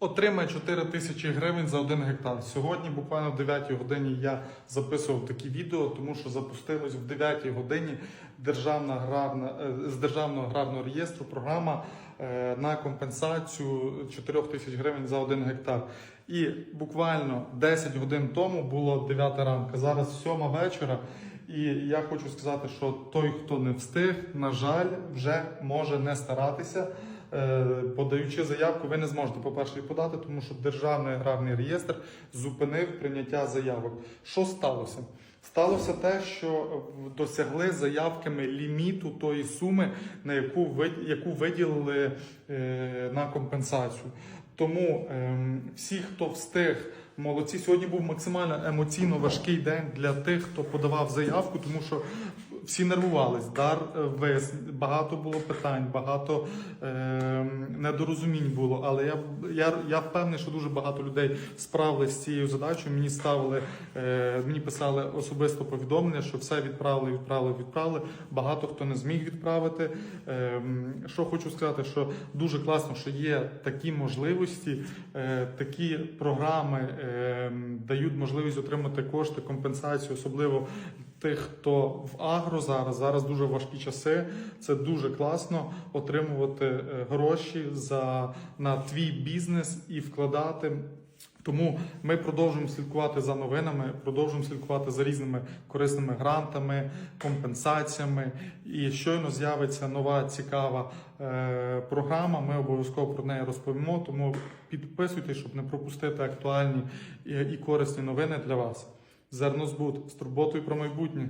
Отримає 4 тисячі гривень за один гектар. Сьогодні, буквально в 9 годині, я записував такі відео, тому що запустилась в 9 годині державна аграрна е, з державного аграрного реєстру програма е, на компенсацію 4 тисяч гривень за один гектар. І буквально 10 годин тому було 9 ранку. Зараз 7 вечора. І я хочу сказати, що той, хто не встиг, на жаль, вже може не старатися. Е, Подаючи заявку, ви не зможете, по-перше, подати, тому що Державний аграрний реєстр зупинив прийняття заявок. Що сталося? Сталося те, що досягли заявками ліміту тої суми, на яку ви, яку виділили е, на компенсацію. Тому ем, всі, хто встиг, молодці. Сьогодні був максимально емоційно важкий день для тих, хто подавав заявку, тому що всі нервувались. Дар е, вис, багато було питань, багато ем, недорозумінь було. Але я, я, я впевнений, що дуже багато людей справилися з цією задачею. Мені ставили, е, мені писали особисто повідомлення, що все відправили, відправили, відправили. Багато хто не зміг відправити. Ем, що хочу сказати, що дуже класно, що є такі можливості, е, такі програми ем, дають можливість отримати кошти, компенсацію, особливо тих, хто в агро зараз. Зараз дуже важкі часи. Це дуже класно отримувати е, гроші за на твій бізнес і вкладати. Тому ми продовжуємо слідкувати за новинами, продовжуємо слідкувати за різними корисними грантами, компенсаціями. І щойно з'явиться нова цікава е, програма. Ми обов'язково про неї розповімо. Тому підписуйтесь, щоб не пропустити актуальні і, і корисні новини для вас. Зернозбут з турботою про майбутнє.